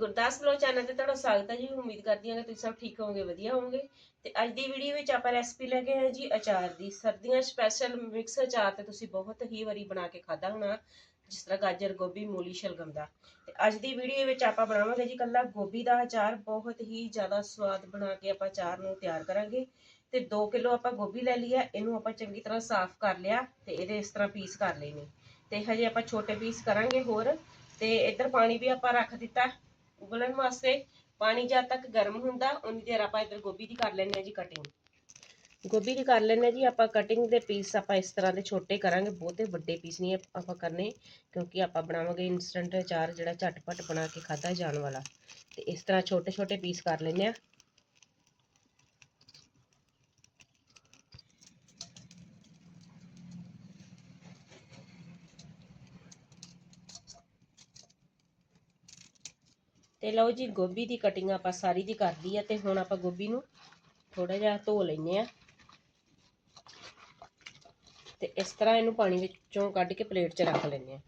Gurdas ਬਲੋ channel ਤੇ ਤੁਹਾਡਾ ਸਵਾਗਤ ਹੈ ਜੀ। ਉਮੀਦ ਕਰਦੀ ਹਾਂ ਕਿ ਤੁਸੀਂ ਸਭ ਠੀਕ ਹੋਵੋਗੇ, ਵਧੀਆ ਹੋਵੋਗੇ। ਤੇ ਅੱਜ ਦੀ ਵੀਡੀਓ ਵਿੱਚ ਆਪਾਂ ਰੈਸਪੀ ਲੈ ਕੇ ਆਏ ਜੀ, ਅਚਾਰ ਦੀ। ਸਰਦੀਆਂ ਸਪੈਸ਼ਲ ਮਿਕਸ ਅਚਾਰ ਤੇ ਤੁਸੀਂ ਬਹੁਤ ਹੀ ਵਾਰੀ ਬਣਾ ਕੇ ਖਾਧਾ ਹੋਣਾ, ਜਿਸ ਤਰ੍ਹਾਂ ਗਾਜਰ, ਗੋਭੀ, ਮੂਲੀ, ਸ਼ਲਗਮ ਦਾ। ਤੇ ਅੱਜ ਦੀ ਵੀਡੀਓ ਵਿੱਚ ਆਪਾਂ ਬਣਾਵਾਂਗੇ ਜੀ ਕੱਲਾ ਗੋਭੀ ਦਾ ਅਚਾਰ। ਬਹੁਤ ਹੀ ਜ਼ਿਆਦਾ ਸਵਾਦ ਬਣਾ ਕੇ ਆਪਾਂ ਅਚਾਰ ਨੂੰ ਤਿਆਰ ਕਰਾਂਗੇ। ਤੇ 2 ਕਿਲੋ ਆਪਾਂ ਗੋਭੀ ਲੈ ਲਈ ਆ ਇਹਨੂੰ ਆਪਾਂ ਚੰਗੀ ਤਰ੍ਹਾਂ ਸਾਫ਼ ਕਰ ਲਿਆ ਤੇ ਇਹਦੇ ਇਸ ਤਰ੍ਹਾਂ ਪੀਸ ਕਰ ਲੈਣੇ। ਨੇ ਤੇ ਹਜੇ ਆਪਾਂ ਛੋਟੇ ਪੀਸ ਕਰਾਂਗੇ ਹੋਰ। ਤੇ ਇੱਧਰ ਪਾਣੀ ਵੀ ਆਪਾਂ ਰੱਖ ਦਿੱਤਾ। ਉਬਲਣ ਵਾਸਤੇ ਪਾਣੀ ਜਦ ਤੱਕ ਗਰਮ ਹੁੰਦਾ, ਉਨੀ ਦੇਰ ਆਪਾਂ ਇੱਧਰ ਗੋਭੀ ਦੀ ਕਰ ਲੈਂਦੇ ਆ ਜੀ ਕਟਿੰਗ ਗੋਭੀ ਦੀ ਕਰ ਲੈਂਦੇ ਆ ਜੀ, ਆਪਾਂ ਕਟਿੰਗ ਦੇ ਪੀਸ ਆਪਾਂ ਇਸ ਤਰ੍ਹਾਂ ਦੇ ਛੋਟੇ ਕਰਾਂਗੇ, ਬਹੁਤੇ ਵੱਡੇ ਪੀਸ ਨਹੀਂ ਆਪਾਂ ਕਰਨੇ, ਕਿਉਂਕਿ ਆਪਾਂ ਬਣਾਵਾਂਗੇ ਇਨਸਟੈਂਟ ਅਚਾਰ ਜਿਹੜਾ ਝਟਪਟ ਬਣਾ ਕੇ ਖਾਧਾ ਜਾਣ ਵਾਲਾ। ਤੇ ਇਸ ਤਰ੍ਹਾਂ ਛੋਟੇ ਛੋਟੇ ਪੀਸ ਕਰ ਲੈਂਦੇ ਆ ਤੇ ਲਓ ਜੀ, ਗੋਭੀ ਦੀ ਕਟਿੰਗ ਆਪਾਂ ਸਾਰੀ ਦੀ ਕਰ ਲਈ ਆ ਤੇ ਹੁਣ ਆਪਾਂ ਗੋਭੀ ਨੂੰ ਥੋੜਾ ਜਿਹਾ ਧੋ ਲੈਨੇ ਆ ਤੇ ਇਸ ਤਰ੍ਹਾਂ ਇਹਨੂੰ ਪਾਣੀ ਵਿੱਚੋਂ ਕੱਢ ਕੇ ਪਲੇਟ 'ਚ ਰੱਖ ਲੈਨੇ ਆ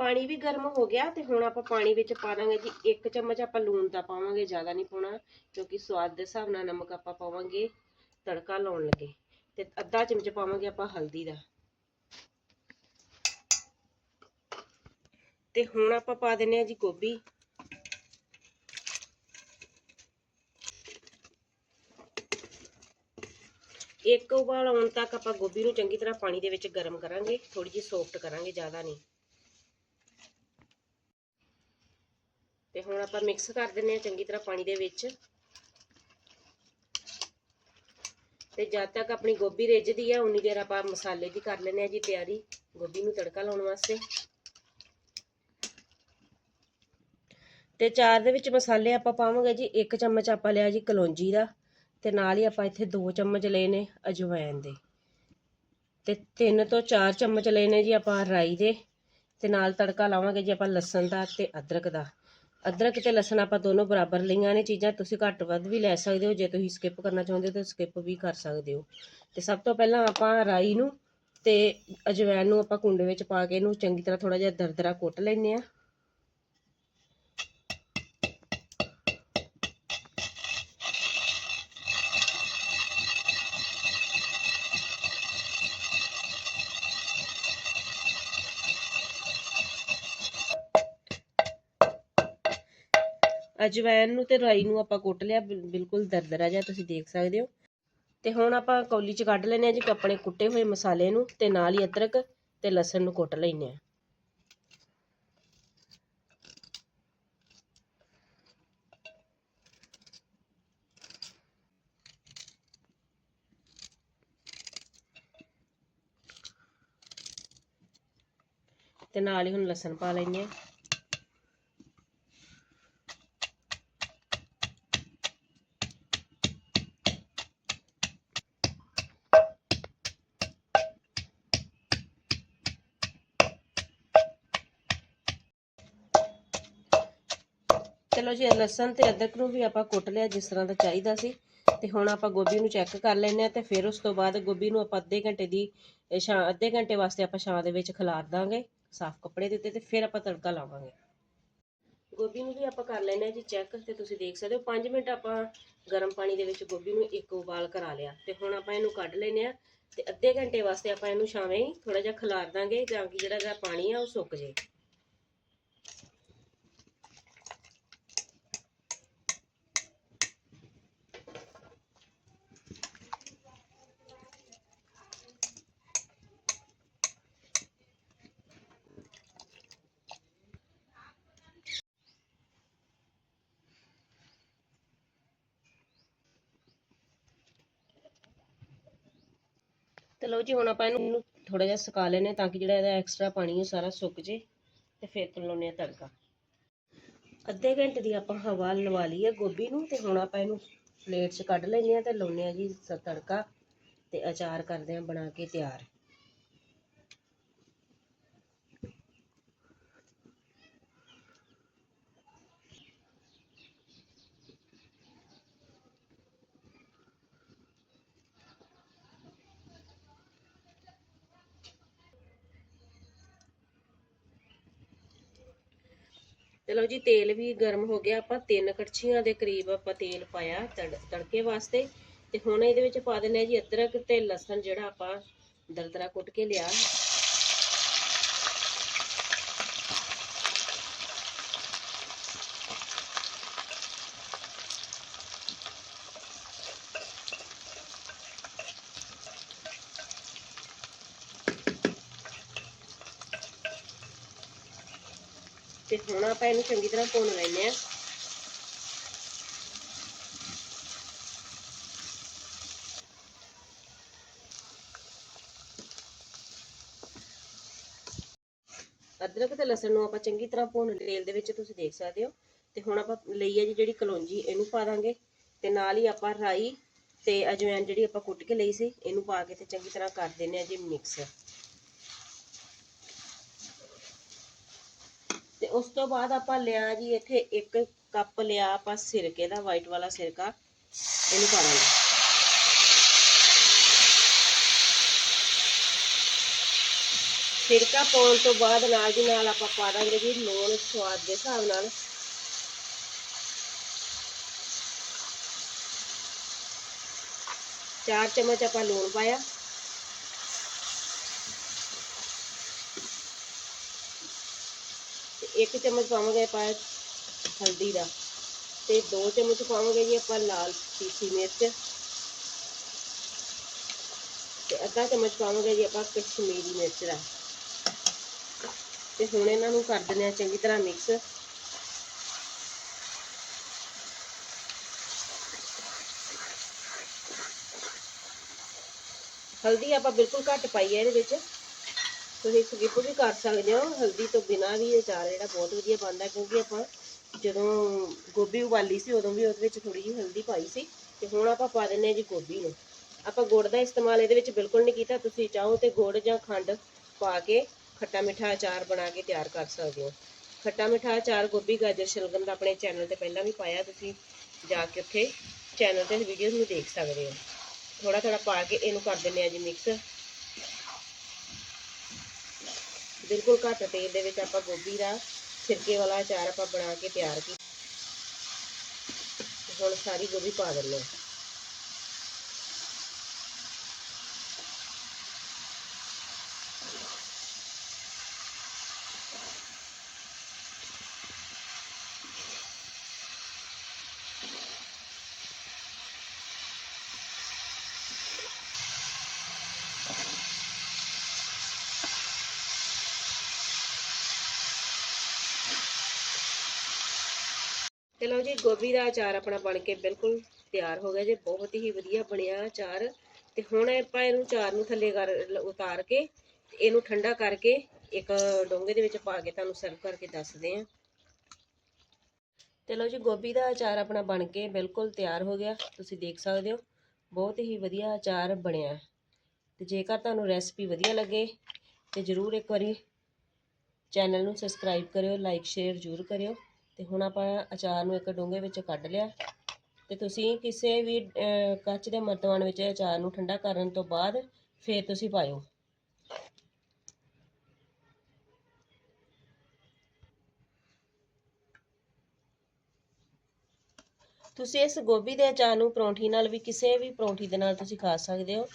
ਪਾਣੀ ਵੀ ਗਰਮ ਹੋ ਗਿਆ ਤੇ ਹੁਣ ਆਪਾਂ ਪਾਣੀ ਵਿੱਚ ਪਾ ਦਾਂਗੇ ਜੀ, ਇੱਕ ਚਮਚ ਆਪਾਂ ਲੂਣ ਦਾ ਪਾਵਾਂਗੇ, ਜ਼ਿਆਦਾ ਨਹੀਂ ਪਾਉਣਾ, ਕਿਉਂਕਿ ਸਵਾਦ ਦੇ ਹਿਸਾਬ ਨਾਲ ਨਮਕ ਆਪਾਂ ਪਾਵਾਂਗੇ, ਤੜਕਾ ਲਾਉਣ ਲੱਗੇ। ਤੇ ਅੱਧਾ ਚਮਚ ਪਾਵਾਂਗੇ ਆਪਾਂ ਹਲਦੀ ਦਾ। ਤੇ ਹੁਣ ਆਪਾਂ ਪਾ ਦਿੰਨੇ ਆ ਜੀ ਗੋਭੀ। ਇੱਕ ਉਬਾਲ ਆਉਣ ਤੱਕ ਆਪਾਂ ਗੋਭੀ ਨੂੰ ਚੰਗੀ ਤਰ੍ਹਾਂ ਪਾਣੀ ਦੇ ਵਿੱਚ ਗਰਮ ਕਰਾਂਗੇ ਥੋੜੀ ਜਿਹੀ ਸੌਫਟ ਕਰਾਂਗੇ, ਜ਼ਿਆਦਾ ਨਹੀਂ। ਤੇ ਹੁਣ ਆਪਾਂ ਮਿਕਸ ਕਰ ਦਿੰਨੇ ਆ ਚੰਗੀ ਤਰ੍ਹਾਂ ਪਾਣੀ ਦੇ ਵਿੱਚ। ਤੇ ਜਦ ਤੱਕ ਆਪਣੀ ਗੋਭੀ ਰਿੱਝਦੀ ਆ, ਉਨੀ ਦੇਰ ਆਪਾਂ ਮਸਾਲੇ ਦੀ ਕਰ ਲੈਨੇ ਆ ਜੀ ਤਿਆਰੀ, ਗੋਭੀ ਨੂੰ ਤੜਕਾ ਲਾਉਣ ਵਾਸਤੇ। ਤੇ ਚਾਰ ਦੇ ਵਿੱਚ ਮਸਾਲੇ ਆਪਾਂ ਪਾਵਾਂਗੇ ਜੀ, ਇੱਕ ਚਮਚ ਆਪਾਂ ਲਿਆ ਜੀ ਕਲੌਂਜੀ ਦਾ, ਤੇ ਨਾਲ ਹੀ ਆਪਾਂ ਇੱਥੇ ਦੋ ਚਮਚ ਲਏ ਨੇ ਅਜਵਾਇਨ ਦੇ। ਤੇ ਤਿੰਨ ਤੋਂ ਚਾਰ ਚਮਚ ਲਏ ਨੇ ਜੀ ਆਪਾਂ ਰਾਈ ਦੇ, ਤੇ ਨਾਲ ਤੜਕਾ ਲਾਵਾਂਗੇ ਜੀ ਆਪਾਂ ਲਸਣ ਦਾ ਤੇ ਅਦਰਕ ਦਾ। ਅਦਰਕ ਤੇ ਲਸਣ ਆਪਾਂ ਦੋਨੋਂ ਬਰਾਬਰ ਲਈਆਂ ਨੇ, ਚੀਜ਼ਾਂ ਤੁਸੀਂ ਘੱਟ ਵੱਧ ਵੀ ਲੈ ਸਕਦੇ ਹੋ, ਜੇ ਤੁਸੀਂ ਸਕਿਪ ਕਰਨਾ ਚਾਹੁੰਦੇ ਹੋ ਤਾਂ ਸਕਿਪ ਵੀ ਕਰ ਸਕਦੇ ਹੋ। ਤੇ ਸਭ ਤੋਂ ਪਹਿਲਾਂ ਆਪਾਂ ਰਾਈ ਨੂੰ ਤੇ ਅਜਵਾਇਣ ਨੂੰ ਆਪਾਂ ਕੁੰਡੇ ਵਿੱਚ ਪਾ ਕੇ ਇਹਨੂੰ ਚੰਗੀ ਤਰ੍ਹਾਂ ਥੋੜਾ ਜਿਹਾ ਦਰਦਰਾ ਕੁੱਟ ਲੈਨੇ ਆ ਅਜਵਾਇਨ ਨੂੰ ਤੇ ਰਾਈ ਨੂੰ ਆਪਾਂ ਕੁੱਟ ਲਿਆ ਬਿਲਕੁਲ ਦਰਦਰਾ ਜਿਹਾ ਤੁਸੀਂ ਦੇਖ ਸਕਦੇ ਹੋ। ਤੇ ਹੁਣ ਆਪਾਂ ਕੌਲੀ 'ਚ ਕੱਢ ਲੈਨੇ ਆ ਜੀ, ਆਪਣੇ ਕੁੱਟੇ ਹੋਏ ਮਸਾਲੇ ਨੂੰ ਤੇ ਨਾਲ ਹੀ ਅਦਰਕ ਤੇ ਲਸਣ ਨੂੰ ਕੁੱਟ ਲੈਨੇ ਆ ਤੇ ਨਾਲ ਹੀ ਹੁਣ ਲਸਣ ਪਾ ਲੈਨੇ ਆ ਚਲੋ ਜੀ ਲਸਣ ਤੇ ਅਦਰਕ ਨੂੰ ਵੀ ਆਪਾਂ ਕੁੱਟ ਲਿਆ ਜਿਸ ਤਰ੍ਹਾਂ ਦਾ ਚਾਹੀਦਾ ਸੀ, ਤੇ ਹੁਣ ਆਪਾਂ ਗੋਭੀ ਨੂੰ ਚੈੱਕ ਕਰ ਲੈਨੇ ਆ ਤੇ ਫਿਰ ਉਸ ਤੋਂ ਬਾਅਦ ਗੋਭੀ ਨੂੰ ਆਪਾਂ ਅੱਧੇ ਘੰਟੇ ਦੀ ਛਾਂ, ਅੱਧੇ ਘੰਟੇ ਵਾਸਤੇ ਆਪਾਂ ਛਾਂ ਦੇ ਵਿੱਚ ਖਿਲਾਰ ਦਾਂਗੇ, ਸਾਫ਼ ਕੱਪੜੇ ਦੇ ਉੱਤੇ ਤੇ ਫਿਰ ਆਪਾਂ ਤੜਕਾ ਲਾਵਾਂਗੇ। ਗੋਭੀ ਨੂੰ ਵੀ ਆਪਾਂ ਕਰ ਲੈਨੇ ਆ ਜੀ ਚੈੱਕ ਤੇ ਤੁਸੀਂ ਦੇਖ ਸਕਦੇ ਹੋ 5 ਮਿੰਟ ਆਪਾਂ ਗਰਮ ਪਾਣੀ ਦੇ ਵਿੱਚ ਗੋਭੀ ਨੂੰ ਇੱਕ ਉਬਾਲ ਕਰਾ ਲਿਆ। ਤੇ ਹੁਣ ਆਪਾਂ ਇਹਨੂੰ ਕੱਢ ਲੈਨੇ ਆ ਤੇ ਅੱਧੇ ਘੰਟੇ ਵਾਸਤੇ ਆਪਾਂ ਇਹਨੂੰ ਛਾਵੇਂ ਹੀ ਥੋੜਾ ਜਿਹਾ ਖਿਲਾਰ ਦਾਂਗੇ ਤਾਂ ਕਿ ਜਿਹੜਾ ਇਹਦਾ ਪਾਣੀ ਆ ਉਹ ਸੁੱਕ ਜੇ ਲਓ ਜੀ, ਹੁਣ ਆਪਾਂ ਇਹਨੂੰ ਥੋੜਾ ਜਿਹਾ ਸੁਕਾ ਲੈਨੇ ਤਾਂ ਕਿ ਜਿਹੜਾ ਇਹਦਾ ਐਕਸਟਰਾ ਪਾਣੀ ਹੈ ਸਾਰਾ ਸੁੱਕ ਜੇ ਤੇ ਫਿਰ ਲਾਉਨੇ ਆ ਤੜਕਾ। ਅੱਧੇ ਘੰਟੇ ਦੀ ਆਪਾਂ ਹਵਾ ਲਵਾ ਲਈ ਹੈ ਗੋਭੀ ਨੂੰ ਤੇ ਹੁਣ ਆਪਾਂ ਇਹਨੂੰ ਪਲੇਟ 'ਚ ਕੱਢ ਲੈਨੇ ਆ ਤੇ ਲਾਉਨੇ ਆ ਜੀ ਸ- ਤੜਕਾ ਤੇ ਅਚਾਰ ਕਰਦੇ ਆ ਬਣਾ ਕੇ ਤਿਆਰ। ਤੇ ਲਓ ਜੀ, ਤੇਲ ਵੀ ਗਰਮ ਹੋ ਗਿਆ। ਆਪਾਂ ਤਿੰਨ ਕੜਛੀਆਂ ਦੇ ਕਰੀਬ ਆਪਾਂ ਤੇਲ ਪਾਇਆ ਤੜ- ਤੜਕੇ ਵਾਸਤੇ। ਤੇ ਹੁਣ ਇਹਦੇ ਵਿੱਚ ਪਾ ਦਿੰਦੇ ਆ ਜੀ ਅਦਰਕ ਤੇ ਲਸਣ ਜਿਹੜਾ ਆਪਾਂ ਦਰਦਰਾ ਕੁੱਟ ਕੇ ਲਿਆ। ਤੇ ਹੁਣ ਆਪਾਂ ਇਹਨੂੰ ਚੰਗੀ ਤਰ੍ਹਾਂ ਭੁੰਨ ਲੈਂਦੇ ਆ ਅਦਰਕ ਤੇ ਲਸਣ ਨੂੰ ਆਪਾਂ ਚੰਗੀ ਤਰ੍ਹਾਂ ਭੁੰਨ ਤੇਲ ਦੇ ਵਿੱਚ ਤੁਸੀਂ ਦੇਖ ਸਕਦੇ ਹੋ। ਤੇ ਹੁਣ ਆਪਾਂ ਲਈ ਹੈ ਜੀ ਜਿਹੜੀ ਕਲੌਂਜੀ, ਇਹਨੂੰ ਪਾ ਦਾਂਗੇ। ਤੇ ਨਾਲ ਹੀ ਆਪਾਂ ਰਾਈ ਤੇ ਅਜਵਾਇਣ ਜਿਹੜੀ ਆਪਾਂ ਕੁੱਟ ਕੇ ਲਈ ਸੀ, ਇਹਨੂੰ ਪਾ ਕੇ ਤੇ ਚੰਗੀ ਤਰ੍ਹਾਂ ਕਰ ਦਿੰਦੇ ਆ ਜੀ ਮਿਕਸ ਤੇ ਉਸ ਤੋਂ ਬਾਅਦ ਆਪਾਂ ਲਿਆ ਜੀ ਇੱਥੇ ਇੱਕ ਕੱਪ ਲਿਆ ਆਪਾਂ ਸਿਰਕੇ ਦਾ ਵਾਈਟ ਵਾਲਾ ਸਿਰਕਾ। ਇਹਨੂੰ ਪਾ ਦਾਂਗੇ ਸਿਰਕਾ ਪਾਉਣ ਤੋਂ ਬਾਅਦ ਨਾਲ ਦੀ ਨਾਲ ਆਪਾਂ ਪਾ ਦਾਂਗੇ ਜੀ ਲੂਣ ਸਵਾਦ ਦੇ ਹਿਸਾਬ ਨਾਲ। ਚਾਰ ਚਮਚ ਆਪਾਂ ਲੂਣ ਪਾਇਆ। ਇੱਕ ਚਮਚ ਪਾਵਾਂਗੇ ਆਪਾਂ ਹਲਦੀ ਦਾ ਤੇ ਦੋ ਚਮਚ ਪਾਵਾਂਗੇ ਜੀ ਆਪਾਂ ਲਾਲ ਪੀਸੀ ਮਿਰਚ ਤੇ ਅੱਧਾ ਚਮਚ ਪਾਵਾਂਗੇ ਜੀ ਆਪਾਂ ਕਸ਼ਮੀਰੀ ਮਿਰਚ ਦਾ। ਤੇ ਹੁਣ ਇਹਨਾਂ ਨੂੰ ਕਰ ਦਿੰਦੇ ਆ ਚੰਗੀ ਤਰ੍ਹਾਂ ਮਿਕਸ ਹਲਦੀ ਆਪਾਂ ਬਿਲਕੁਲ ਘੱਟ ਪਾਈ ਹੈ ਇਹਦੇ ਵਿੱਚ। ਤੁਸੀਂ ਸਕਿਪ ਵੀ ਕਰ ਸਕਦੇ ਹੋ, ਹਲਦੀ ਤੋਂ ਬਿਨਾ ਵੀ ਇਹ ਚਾਰ ਜਿਹੜਾ ਬਹੁਤ ਵਧੀਆ ਬਣਦਾ ਕਿਉਂਕਿ ਆਪਾਂ ਜਦੋਂ ਗੋਭੀ ਉਬਾਲੀ ਸੀ, ਉਦੋਂ ਵੀ ਉਹਦੇ ਵਿੱਚ ਥੋੜੀ ਜਿਹੀ ਹਲਦੀ ਪਾਈ ਸੀ ਤੇ ਹੁਣ ਆਪਾਂ ਪਾ ਦਿੰਨੇ ਆ ਜੀ ਗੋਭੀ ਨੂੰ। ਆਪਾਂ ਗੁੜ ਦਾ ਇਸਤੇਮਾਲ ਇਹਦੇ ਵਿੱਚ ਬਿਲਕੁਲ ਨਹੀਂ ਕੀਤਾ, ਤੁਸੀਂ ਚਾਹੋ ਤੇ ਗੁੜ ਜਾਂ ਖੰਡ ਪਾ ਕੇ ਖੱਟਾ ਮਿੱਠਾ ਅਚਾਰ ਬਣਾ ਕੇ ਤਿਆਰ ਕਰ ਸਕਦੇ ਹੋ। ਖੱਟਾ ਮਿੱਠਾ ਅਚਾਰ ਗੋਭੀ, ਗਾਜਰ, ਸ਼ਲਗਮ ਦਾ ਆਪਣੇ ਚੈਨਲ ਤੇ ਪਹਿਲਾਂ ਵੀ ਪਾਇਆ, ਤੁਸੀਂ ਜਾ ਕੇ ਉੱਥੇ ਚੈਨਲ ਤੇ ਵੀਡੀਓਜ਼ ਨੂੰ ਦੇਖ ਸਕਦੇ ਹੋ। ਥੋੜਾ ਥੋੜਾ ਪਾ ਕੇ ਇਹਨੂੰ ਕਰ ਦਿੰਨੇ ਆ ਜੀ ਮਿਕਸ। ਬਿਲਕੁਲ ਘੱਟ ਤੇਲ ਦੇ ਵਿੱਚ ਆਪਾਂ ਗੋਭੀ ਦਾ ਸਿਰਕੇ ਵਾਲਾ ਅਚਾਰ ਆਪਾਂ ਬਣਾ ਕੇ ਤਿਆਰ ਕੀਤਾ। ਹੁਣ ਸਾਰੀ ਗੋਭੀ ਪਾ ਦਿੰਨੇ ਆ ਤੇ ਲਓ ਜੀ, ਗੋਭੀ ਦਾ ਅਚਾਰ ਆਪਣਾ ਬਣ ਕੇ ਬਿਲਕੁਲ ਤਿਆਰ ਹੋ ਗਿਆ ਜੀ। ਬਹੁਤ ਹੀ ਵਧੀਆ ਬਣਿਆ ਅਚਾਰ। ਤੇ ਹੁਣ ਆਪਾਂ ਇਹਨੂੰ ਚਾਰ ਨੂੰ ਥੱਲੇ ਕਰ ਉਤਾਰ ਕੇ ਇਹਨੂੰ ਠੰਡਾ ਕਰਕੇ ਇੱਕ ਡੋਂਗੇ ਦੇ ਵਿੱਚ ਪਾ ਕੇ ਤੁਹਾਨੂੰ ਸਰਵ ਕਰਕੇ ਦੱਸਦੇ ਹਾਂ। ਤੇ ਲਓ ਜੀ, ਗੋਭੀ ਦਾ ਅਚਾਰ ਆਪਣਾ ਬਣ ਕੇ ਬਿਲਕੁਲ ਤਿਆਰ ਹੋ ਗਿਆ। ਤੁਸੀਂ ਦੇਖ ਸਕਦੇ ਹੋ, ਬਹੁਤ ਹੀ ਵਧੀਆ ਅਚਾਰ ਬਣਿਆ। ਹੈ। ਤੇ ਜੇਕਰ ਤੁਹਾਨੂੰ ਰੈਸਪੀ ਵਧੀਆ ਲੱਗੇ ਤੇ ਜਰੂਰ ਇੱਕ ਵਾਰੀ ਚੈਨਲ ਨੂੰ ਸਬਸਕ੍ਰਾਈਬ ਕਰਿਓ, ਲਾਈਕ, ਸ਼ੇਅਰ ਜ਼ਰੂਰ ਕਰਿਓ। ਤੇ ਹੁਣ ਆਪਾਂ ਅਚਾਰ ਨੂੰ ਇੱਕ ਡੂੰਘੇ ਵਿੱਚ ਕੱਢ ਲਿਆ। ਤੇ ਤੁਸੀਂ ਕਿਸੇ ਵੀ ਅਹ, ਕੱਚ ਦੇ ਮਰਤਬਾਨ ਵਿੱਚ ਅਚਾਰ ਨੂੰ ਠੰਡਾ ਕਰਨ ਤੋਂ ਬਾਅਦ ਫਿਰ ਤੁਸੀਂ ਪਾਇਓ। ਤੁਸੀਂ ਇਸ ਗੋਭੀ ਦੇ ਅਚਾਰ ਨੂੰ ਪਰੌਂਠੀ ਨਾਲ ਵੀ ਕਿਸੇ ਵੀ ਪਰੌਂਠੀ ਦੇ ਨਾਲ ਤੁਸੀਂ ਖਾ ਸਕਦੇ ਹੋ।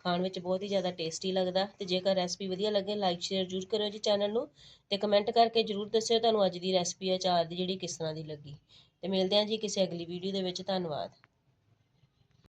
ਖਾਣ ਵਿੱਚ ਬਹੁਤ ਹੀ ਜ਼ਿਆਦਾ ਟੇਸਟੀ ਲੱਗਦਾ। ਤੇ ਜੇਕਰ ਰੈਸਪੀ ਵਧੀਆ ਲੱਗੇ ਲਾਈਕ ਸ਼ੇਅਰ ਜ਼ਰੂਰ ਕਰਿਓ ਜੀ ਚੈਨਲ ਨੂੰ ਤੇ ਕਮੈਂਟ ਕਰਕੇ ਜ਼ਰੂਰ ਦੱਸਿਓ ਤੁਹਾਨੂੰ ਅੱਜ ਦੀ ਰੈਸਪੀ ਅਚਾਰ ਦੀ ਜਿਹੜੀ ਕਿਸ ਤਰ੍ਹਾਂ ਦੀ ਲੱਗੀ। ਤੇ ਮਿਲਦੇ ਹਾਂ ਜੀ ਕਿਸੇ ਅਗਲੀ ਵੀਡੀਓ ਦੇ ਵਿੱਚ। ਧੰਨਵਾਦ।